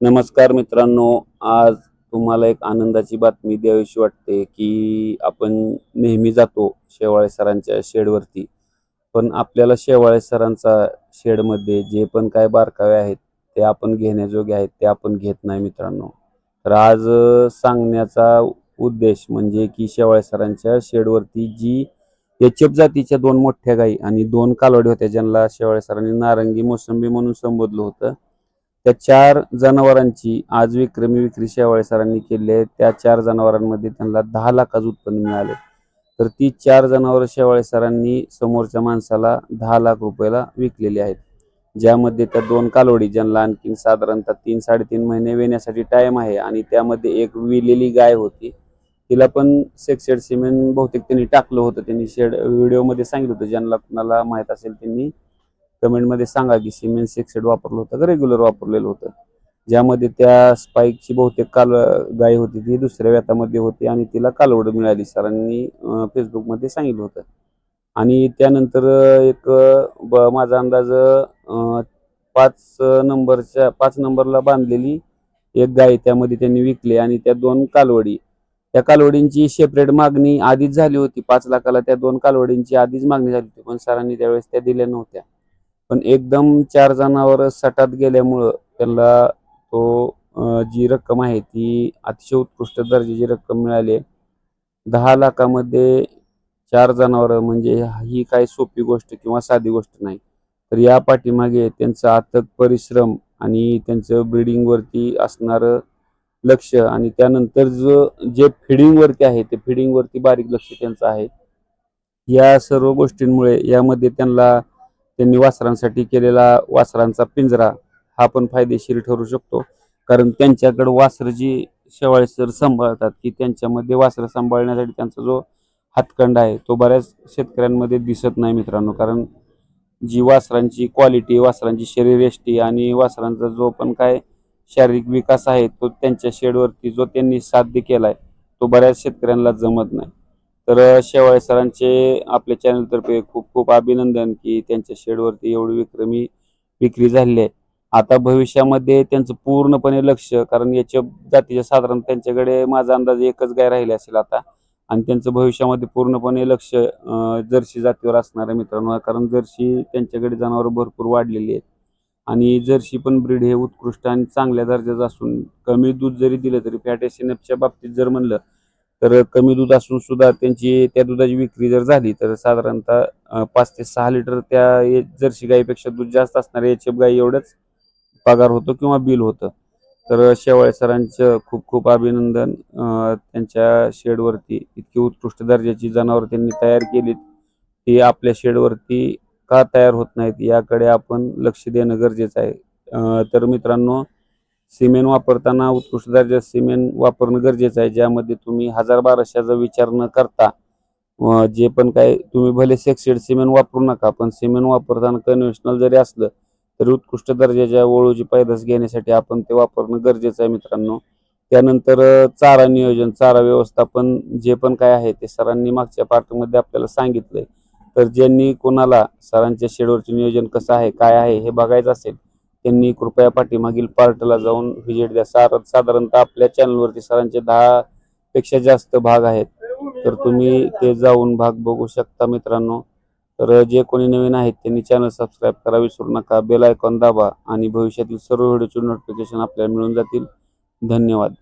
नमस्कार मित्रांनो आज तुम्हाला एक आनंदाची बातमी द्यावीशी वाटते की आपण नेहमी जातो शेवाळे सरांच्या शेडवरती पण आपल्याला शेवाळे सरांचा शेडमध्ये जे पण काय बारकावे आहेत ते आपण घेण्याजोगे आहेत ते आपण घेत नाही मित्रांनो. तर आज सांगण्याचा उद्देश म्हणजे की शेवाळे सरांच्या शेडवरती जी एचएफ जातीच्या दोन मोठ्या गाई आणि दोन कालवडी होत्या ज्यांना शेवाळे सरांनी नारंगी मोसंबी म्हणून संबोधलं होतं त्या चार जनावरांची आज विक्रमी विक्री शेवाळे सरांनी केली आहे. त्या चार जनावरांमध्ये त्यांना दहा लाखाचं उत्पन्न मिळाले. तर ती चार जनावरं शेवाळे सरांनी समोरच्या माणसाला दहा लाख रुपयाला विकलेली आहेत. ज्यामध्ये त्या दोन कालोडी ज्यांना आणखी साधारणतः तीन साडेतीन महिने वेण्यासाठी टाइम आहे आणि त्यामध्ये एक विलेली गाय होती. तिला पण सेक्सेड सिमेंट बहुतेक त्यांनी टाकलं होतं. त्यांनी शेड व्हिडिओमध्ये सांगितलं होतं. ज्यांना कुणाला माहीत असेल त्यांनी कमेंटमध्ये सांगा की सिमेंट एक्सेड वापरलं होतं का? रेग्युलर वापरलेलं होतं. ज्यामध्ये त्या स्पाईकची बहुतेक काल गाय होती ती दुसऱ्या व्यातामध्ये होती आणि तिला कालवड मिळाली. सरांनी फेसबुकमध्ये सांगितलं होतं. आणि त्यानंतर एक ब- माझा अंदाज पाच नंबरच्या पाच नंबरला बांधलेली एक गाय त्यामध्ये त्यांनी विकली आणि त्या दोन कालवडी. त्या कालवडींची सेपरेट मागणी आधीच झाली होती. पाच लाखाला त्या दोन कालवडींची आधीच मागणी झाली होती पण सरांनी त्यावेळेस त्या दिल्या नव्हत्या. पण एकदम चार जनावर सटात गेल्यामुळं त्यांना तो जी रक्कम आहे ती अतिशय उत्कृष्ट दर्जाची रक्कम मिळाली आहे. दहा लाखामध्ये चार जनावरं म्हणजे ही काही सोपी गोष्ट किंवा साधी गोष्ट नाही तर या पाठीमागे त्यांचा अथक परिश्रम आणि त्यांचं ब्रिडिंगवरती असणारं लक्ष आणि त्यानंतर जो जे फिडिंगवरती आहे ते फिडिंगवरती बारीक लक्ष त्यांचं आहे या सर्व गोष्टींमुळे यामध्ये त्यांना त्यांनी वासरांसाठी केलेला वासरांचा पिंजरा हा पण फायदेशीर ठरू शकतो. कारण त्यांच्याकडं वासरं जी शेवाळे सर सांभाळतात की त्यांच्यामध्ये वासरं सांभाळण्यासाठी त्यांचा जो हातखंड आहे तो बऱ्याच शेतकऱ्यांमध्ये दिसत नाही मित्रांनो. कारण जी वासरांची क्वालिटी वासरांची शरीरयष्टी आणि वासरांचा जो पण काय शारीरिक विकास आहे तो त्यांच्या शेडवरती जो त्यांनी साध्य केलाय तो बऱ्याच शेतकऱ्यांना जमत नाही. तर शेवाळे सरांचे आपल्या चॅनलतर्फे खूप खूप अभिनंदन की त्यांच्या शेडवरती एवढी विक्रमी विक्री झालेली आहे. आता भविष्यामध्ये त्यांचं पूर्णपणे लक्ष कारण याच्या जातीच्या साधारण त्यांच्याकडे माझा अंदाज एकच गाय राहिली असेल आता. आणि त्यांचं भविष्यामध्ये पूर्णपणे लक्ष जर्सी जातीवर असणार आहे मित्रांनो कारण जर्सी त्यांच्याकडे जनावरं भरपूर वाढलेली आहेत. आणि जर्सी पण ब्रीड हे उत्कृष्ट आणि चांगल्या दर्जाचं असून कमी दूध जरी दिलं तरी फॅट एसिनपच्या बाबतीत जर म्हणलं तर कमी दूध असून सुद्धा त्यांची त्या दुधाची विक्री जर झाली तर साधारणतः पाच ते सहा लिटर त्या जर्सी गाईपेक्षा दूध जास्त असणाऱ्या एच एफ गायी एवढंच पगार होतो किंवा बिल होतं. तर शेवाळे सरांचं खूप खूप अभिनंदन. त्यांच्या शेडवरती इतकी उत्कृष्ट दर्जाची जनावरं त्यांनी तयार केलीत. ती आपल्या शेडवरती का तयार होत नाहीत याकडे आपण लक्ष देणं गरजेचं आहे. तर मित्रांनो सिमेंट वापरताना उत्कृष्ट दर्जाचं सिमेंट वापरणं गरजेचं आहे. ज्यामध्ये तुम्ही हजार बाराशेचा विचार न करता जे पण काय तुम्ही भले सेक्सेड सिमेंट वापरू नका पण सिमेंट वापरताना कन्व्हेन्शनल जरी असलं तरी उत्कृष्ट दर्जाच्या ओळूची पैदास घेण्यासाठी आपण ते वापरणं गरजेचं आहे मित्रांनो. त्यानंतर चारा नियोजन चारा व्यवस्थापन जे पण काय आहे ते सरांनी मागच्या पार्टमध्ये आपल्याला सांगितलंय. तर ज्यांनी कोणाला सरांच्या शेडवरचे नियोजन कसं आहे काय आहे हे बघायचं असेल त्यांनी कृपया पाठीमागील पार्टला जाऊन व्हिजिट द्या. सार साधारणतः आपल्या चॅनलवरती सरांचे दहा पेक्षा जास्त भाग आहेत. तर तुम्ही ते जाऊन भाग बघू शकता मित्रांनो. तर जे कोणी नवीन आहेत त्यांनी चॅनल सबस्क्राईब करा विसरू नका. बेल आयकॉन दाबा आणि भविष्यातील सर्व व्हिडिओचे नोटिफिकेशन आपल्याला मिळून जातील. धन्यवाद.